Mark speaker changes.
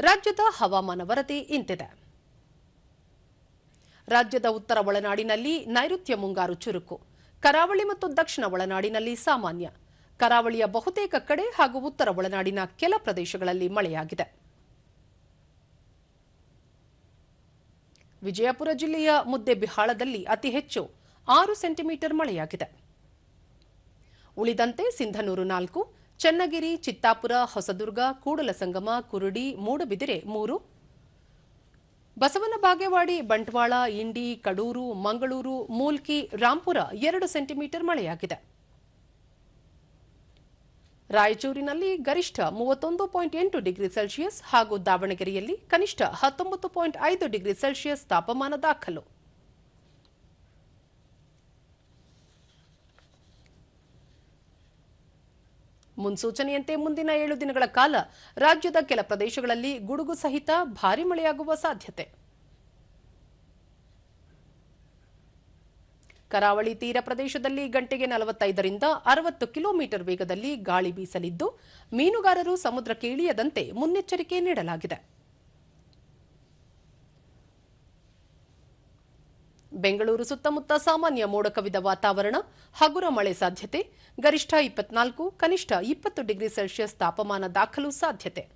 Speaker 1: ರಾಜ್ಯದ ಹವಾಮಾನ ವರದಿ ಇಂತಿದೆ. ರಾಜ್ಯದ ಉತ್ತರ ಒಳನಾಡಿನಲ್ಲಿ ನೈಋತ್ಯ ಮುಂಗಾರು ಚುರುಕು, ಕರಾವಳಿ ಮತ್ತು ದಕ್ಷಿಣ ಒಳನಾಡಿನಲ್ಲಿ ಸಾಮಾನ್ಯ, ಕರಾವಳಿಯ ಬಹುತೇಕ ಕಡೆ ಹಾಗೂ ಉತ್ತರ ಒಳನಾಡಿನ ಕೆಲ ಪ್ರದೇಶಗಳಲ್ಲಿ ಮಳೆಯಾಗಿದೆ. ವಿಜಯಪುರ ಜಿಲ್ಲೆಯ ಮುದ್ದೆಬಿಹಾಳದಲ್ಲಿ ಅತಿ ಹೆಚ್ಚು ಆರು ಸೆಂಟಿಮೀಟರ್ ಮಳೆಯಾಗಿದೆ. ಉಳಿದಂತೆ ಸಿಂಧನೂರು ನಾಲ್ಕು ಚನ್ನಗಿರಿ, ಚಿತ್ತಾಪುರ, ಹೊಸದುರ್ಗ ಕೂಡಲಸಂಗಮ ಕುರುಡಿ, ಮೂಡಬಿದಿರೆ ಮೂರು. ಬಸವನ ಬಾಗೇವಾಡಿ, ಬಂಟ್ವಾಳ, ಇಂಡಿ, ಕಡೂರು, ಮಂಗಳೂರು, ಮೂಲ್ಕಿ, ರಾಂಪುರ ಎರಡು ಸೆಂಟಿಮೀಟರ್ ಮಳೆಯಾಗಿದೆ. ರಾಯಚೂರಿನಲ್ಲಿ ಗರಿಷ್ಠ ಮೂವತ್ತೊಂದು ಪಾಯಿಂಟ್ ಎಂಟು ಡಿಗ್ರಿ ಸೆಲ್ಸಿಯಸ್ ಹಾಗೂ ದಾವಣಗೆರೆಯಲ್ಲಿ ಕನಿಷ್ಠ ಹತ್ತೊಂಬತ್ತು ಪಾಯಿಂಟ್ ಐದು ಡಿಗ್ರಿ ಸೆಲ್ಸಿಯಸ್ ತಾಪಮಾನ ದಾಖಲು. ಮುನ್ಸೂಚನೆಯಂತೆ ಮುಂದಿನ ಏಳು ದಿನಗಳ ಕಾಲ ರಾಜ್ಯದ ಕೆಲ ಪ್ರದೇಶಗಳಲ್ಲಿ ಗುಡುಗು ಸಹಿತ ಭಾರಿ ಮಳೆಯಾಗುವ ಸಾಧ್ಯತೆ. ಕರಾವಳಿ ತೀರ ಪ್ರದೇಶದಲ್ಲಿ ಗಂಟೆಗೆ ನಲವತ್ತೈದರಿಂದ ಅರವತ್ತು ಕಿಲೋಮೀಟರ್ ವೇಗದಲ್ಲಿ ಗಾಳಿ ಬೀಸಲಿದ್ದು, ಮೀನುಗಾರರು ಸಮುದ್ರಕ್ಕೆ ಇಳಿಯದಂತೆ ಮುನ್ನೆಚ್ಚರಿಕೆ ನೀಡಲಾಗಿದೆ. ಬೆಂಗಳೂರು ಸುತ್ತಮುತ್ತ ಸಾಮಾನ್ಯ ಮೋಡ ಕವಿದ ವಾತಾವರಣ, ಹಗುರ ಮಳೆ ಸಾಧ್ಯತೆ, ಗರಿಷ್ಠ ಇಪ್ಪತ್ನಾಲ್ಕು, ಕನಿಷ್ಠ ಇಪ್ಪತ್ತು ಡಿಗ್ರಿ ಸೆಲ್ಸಿಯಸ್ ತಾಪಮಾನ ದಾಖಲು ಸಾಧ್ಯತೆ.